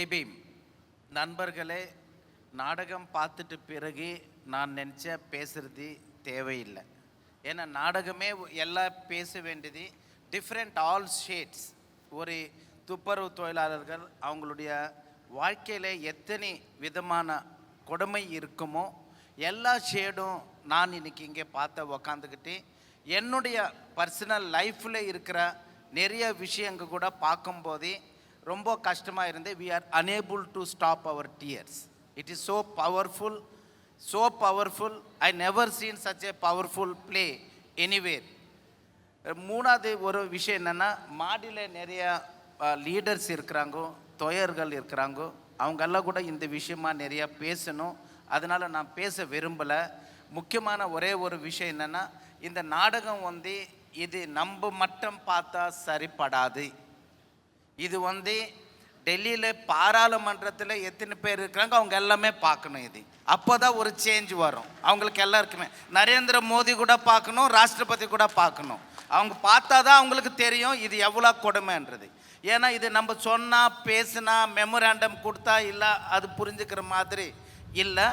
ஜெய்பீம் நண்பர்களே நாடகம் பார்த்துட்டு பிறகு நான் நினச்ச பேசுறது தேவையில்லை. ஏன்னா நாடகமே எல்லாம் பேச வேண்டியது டிஃப்ரெண்ட் ஆல் ஷேட்ஸ் ஒரு துப்புரவு தொழிலாளர்கள் அவங்களுடைய வாழ்க்கையில் எத்தனை விதமான கொடுமை இருக்குமோ எல்லா ஷேடும் நான் இன்றைக்கி இங்கே பார்த்த உக்காந்துக்கிட்டு என்னுடைய பர்சனல் லைஃப்பில் இருக்கிற நிறைய விஷயங்க கூட பார்க்கும்போதே ரொம்ப கஷ்டமாக இருந்து we are unable to stop our tears it is so powerful so powerful I never seen such a powerful play anywhere மூணாவது ஒரு விஷயம் என்னென்னா மாடியில் நிறையா லீடர்ஸ் இருக்கிறாங்கோ தொயர்கள் இருக்கிறாங்கோ அவங்கெல்லாம் கூட இந்த விஷயமா நிறையா பேசணும். அதனால் நான் பேச விரும்பலை. முக்கியமான ஒரே ஒரு விஷயம் என்னென்னா இந்த நாடகம் வந்து இது நம்ம மட்டும் பார்த்தா சரிப்படாது. இது வந்து டெல்லியில் பாராளுமன்றத்தில் எத்தனை பேர் இருக்கிறாங்க? அவங்க எல்லாமே பார்க்கணும் இது. அப்போ தான் ஒரு சேஞ்ச் வரும். அவங்களுக்கு எல்லாருக்குமே. நரேந்திர மோடி கூட பார்க்கணும் ராஷ்டிரபதி கூட பார்க்கணும். அவங்க பார்த்தா தான் அவங்களுக்கு தெரியும் இது எவ்வளோ கொடுமைன்றது. ஏன்னா இது நம்ம சொன்னால் பேசினா மெமோராண்டம் கொடுத்தா இல்லை அது புரிஞ்சுக்கிற மாதிரி இல்லை.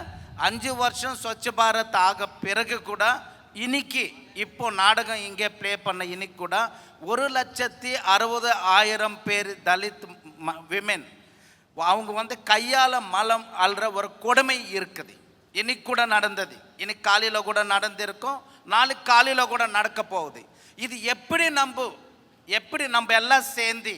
அஞ்சு வருஷம் ஸ்வச்ச பாரத் ஆக பிறகு கூட இன்னைக்கு இப்போ நாடகம் இங்கே ப்ளே பண்ண இன்னைக்கு கூட ஒரு லட்சத்தி அறுபது ஆயிரம் பேர் தலித் விமென் அவங்க வந்து கையால் மலம் அல்ற ஒரு கொடுமை இருக்குது. இன்னைக்கு கூட நடந்தது. இன்னைக்கு காலையில் கூட நடந்திருக்கும். நாளைக்கு காலையில் கூட நடக்க போகுது. இது எப்படி நம்ப? எப்படி நம்ம எல்லாம் சேர்ந்து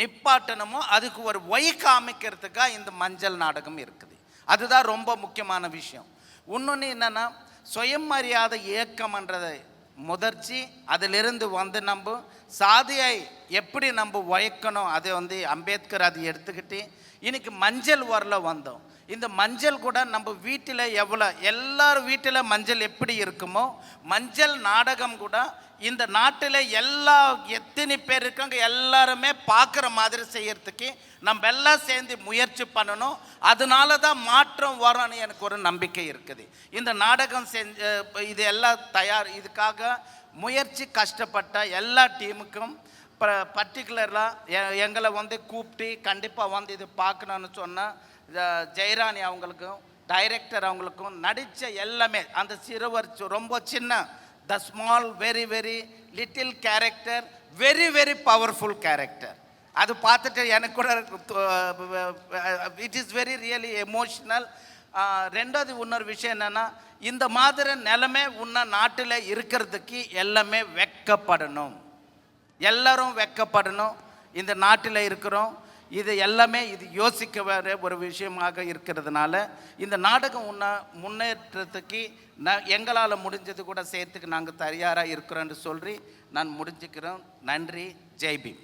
நிப்பாட்டணுமோ அதுக்கு ஒரு ஒய் காமிக்கிறதுக்காக இந்த மஞ்சள் நாடகம் இருக்குது. அதுதான் ரொம்ப முக்கியமான விஷயம். இன்னொன்று என்னென்னா சுயமரியாதை இயக்கம்ன்றதை முதிர்ச்சி அதிலிருந்து வந்து நம்ம சாதியை எப்படி நம்ம உழைக்கணும் அதை வந்து அம்பேத்கர் அதை எடுத்துக்கிட்டு இன்னைக்கு மஞ்சள் வரல வந்தோம். இந்த மஞ்சள் கூட நம்ம வீட்டில் எவ்வளோ எல்லார் வீட்டில் மஞ்சள் எப்படி இருக்குமோ மஞ்சள் நாடகம் கூட இந்த நாட்டில் எல்லா எத்தனை பேர் இருக்காங்க எல்லாருமே பார்க்குற மாதிரி செய்யறதுக்கு நம்ம எல்லாம் சேர்ந்து முயற்சி பண்ணணும். அதனால தான் மாற்றம் வரும்னு எனக்கு ஒரு நம்பிக்கை இருக்குது. இந்த நாடகம் செஞ்ச இது எல்லாம் தயார் இதுக்காக முயற்சி கஷ்டப்பட்ட எல்லா டீமுக்கும் பர்டிகுலராக எங்களை வந்து கூப்பிட்டு கண்டிப்பாக வந்து இது பார்க்கணுன்னு சொன்னால் ஜெயராணி அவங்களுக்கும் டைரக்டர் அவங்களுக்கும் நடித்த எல்லாமே அந்த சிறுவர் ரொம்ப சின்ன the small very very little character very very powerful character அது பார்த்துட்டு எனக்கு கூட it is very really emotional ரெண்டாவது இன்னொரு விஷயம் என்னென்னா இந்த மாதிரி நிலமே உன்ன நாட்டில் இருக்கிறதுக்கு எல்லாமே வெக்கப்படணும். எல்லாரும் வெக்கப்படணும். இந்த நாட்டில் இருக்கிறோம். இது எல்லாமே இது யோசிக்க வேற ஒரு விஷயமாக இருக்கிறதுனால இந்த நாடகம் உன்ன முன்னேற்றத்துக்கு நான் எங்களால் முடிஞ்சது கூட செய்யறதுக்கு நாங்கள் தயாராக இருக்கிறோன்னு சொல்லி நான் முடிஞ்சுக்கிறோம். நன்றி. ஜெய்பீம்